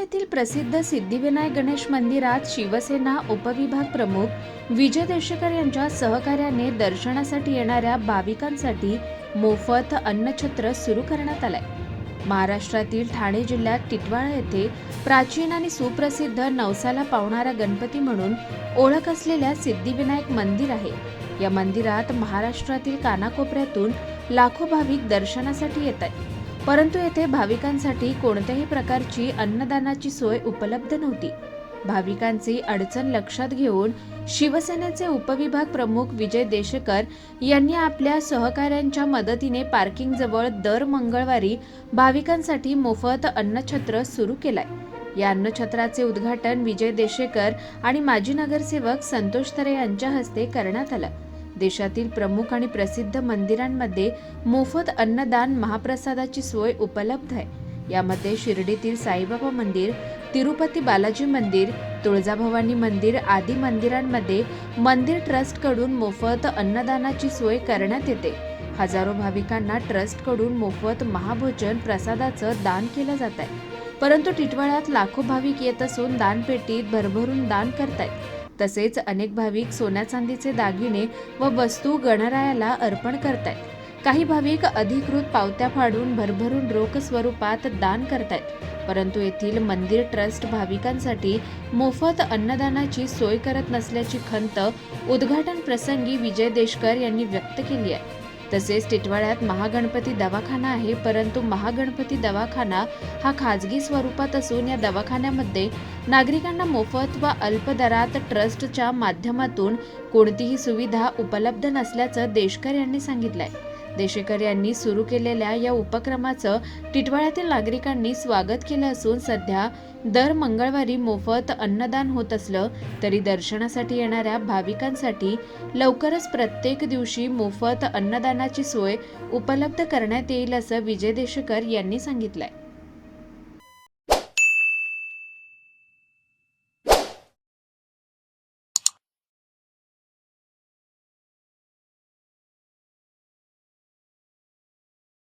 येथील प्रसिद्ध सिद्धिविनायक गणेश मंदिरात शिवसेना उपविभाग प्रमुख विजय देशकर यांच्या सहकार्याने दर्शनासाठी येणाऱ्या भाविकांसाठी मोफत अन्नछत्र सुरू करण्यात आलंय. महाराष्ट्रातील ठाणे जिल्ह्यात टिटवाळा येथे प्राचीन आणि सुप्रसिद्ध नवसाला पावणारा गणपती म्हणून ओळख असलेल्या सिद्धिविनायक मंदिर आहे. या मंदिरात महाराष्ट्रातील कानाकोपऱ्यातून लाखो भाविक दर्शनासाठी येत आहेत. परंतु येथे भाविकांसाठी कोणत्याही प्रकारची अन्नदानाची सोय उपलब्ध नव्हती. भाविकांची अडचण लक्षात घेऊन शिवसेनेचे उपविभाग प्रमुख विजय देशकर यांनी आपल्या सहकाऱ्यांच्या मदतीने पार्किंग जवळ दर मंगळवारी भाविकांसाठी मोफत अन्नछत्र सुरू केलाय. या अन्नछत्राचे उद्घाटन विजय देशेकर आणि माजी नगरसेवक संतोष तरे यांच्या हस्ते करण्यात आलं. देशातील प्रमुख आणि प्रसिद्ध मंदिरांमध्ये मोफत अन्नदान महाप्रसादाची सोय उपलब्ध आहे. यामध्ये शिर्डीतील साईबाबा मंदिर तिरुपती बालाजी मंदिर तुळजाभवानी मंदिर आदी मंदिरांमध्ये मंदिर ट्रस्टकडून मोफत अन्नदानाची सोय करण्यात येते. हजारो भाविकांना ट्रस्टकडून मोफत महाभोजन प्रसादाचं दान केलं जात आहे परंतु टिटवाळ्यात लाखो भाविक येत असून दानपेटीत भरभरून दान करतायत. तसेच अनेक भाविक सोन्या चांदीचे दागिने व वस्तू गणरायाला अर्पण करतायत. काही भाविक अधिकृत पावत्या फाडून भरभरून रोख स्वरूपात दान करतायत. परंतु येथील मंदिर ट्रस्ट भाविकांसाठी मोफत अन्नदानाची सोय करत नसल्याची खंत उद्घाटन प्रसंगी विजय देशकर यांनी व्यक्त केली आहे. तसेच टिटवाळ्यात महागणपती दवाखाना आहे परंतु महागणपती दवाखाना हा खाजगी स्वरूपात असून या दवाखान्यामध्ये नागरिकांना मोफत व अल्प दरात ट्रस्टच्या माध्यमातून कोणतीही सुविधा उपलब्ध नसल्याचं देशकर यांनी सांगितलं आहे देशेकर यांनी सुरू केलेल्या या उपक्रमाचं टिटवाळ्यातील नागरिकांनी स्वागत केलं असून सध्या दर मंगळवारी मोफत अन्नदान होत असलं तरी दर्शनासाठी येणाऱ्या भाविकांसाठी लवकरच प्रत्येक दिवशी मोफत अन्नदानाची सोय उपलब्ध करण्यात येईल असं विजय देशकर यांनी सांगितलंय.